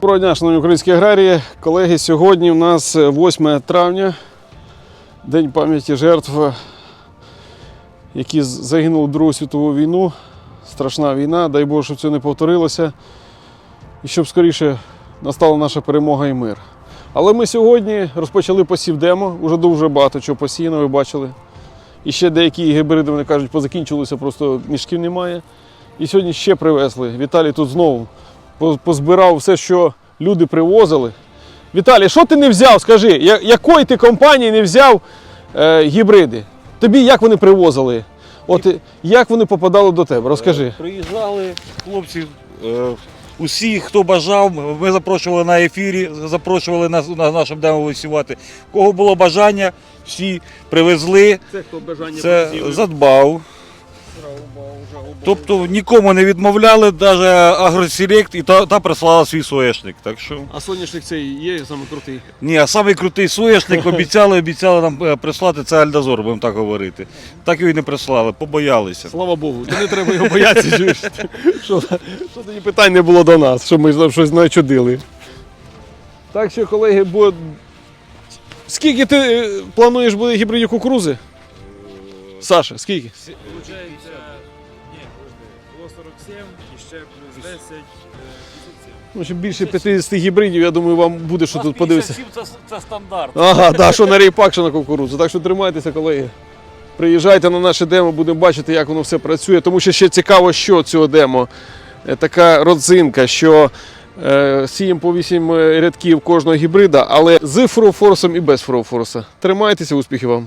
Доброго дня, шановні українські аграрії. Колеги, сьогодні у нас 8 травня, День пам'яті жертв, які загинули в Другу світову війну. Страшна війна, дай Боже, щоб це не повторилося. І щоб скоріше настала наша перемога і мир. Але ми сьогодні розпочали посів демо, вже дуже багато чого посіяно, ви бачили. І ще деякі гібриди, вони кажуть, позакінчилися, просто мішків немає. І сьогодні ще привезли. Віталій тут знову позбирав все, що люди привозили. Віталій, що ти не взяв? Скажи, якої ти компанії не взяв е, гібриди? Тобі як вони привозили? От е, як вони попадали до тебе? Розкажи. Приїжджали хлопці, е, усі, хто бажав, ми запрошували на ефірі, запрошували на, на нашому демо висівати. Кого було бажання, всі привезли. Це хто бажання Це задбав. Тобто нікому не відмовляли, навіть Агросерект і та, та прислала свій соєшник. Так що А соняшник цей є саме крутий. ні, а самий крутий соєшник обіцяли, обіцяли нам е, прислати це Альдазор, будемо так говорити. Так його і не прислали, побоялися. Слава Богу, не треба його боятися. що тоді питань не було до нас, що ми щось начудили. Так що, колеги, бо... скільки ти е, плануєш буде гібридів кукурузи? Саша, скільки? Получається, ні, було 47 і ще плюс 10, е, 57. Ну, ще більше 50 гібридів, я думаю, вам буде що тут подивитися. Це, це стандарт. Ага, да, що на ріпак, що на кукурудзу. Так що тримайтеся, колеги. Приїжджайте на наше демо, будемо бачити, як воно все працює. Тому що ще цікаво, що цього демо. Е, Така родзинка, що е, сіємо по 8 рядків кожного гібрида, але з фурофорсом і без фурофорса. Тримайтеся, успіхів вам!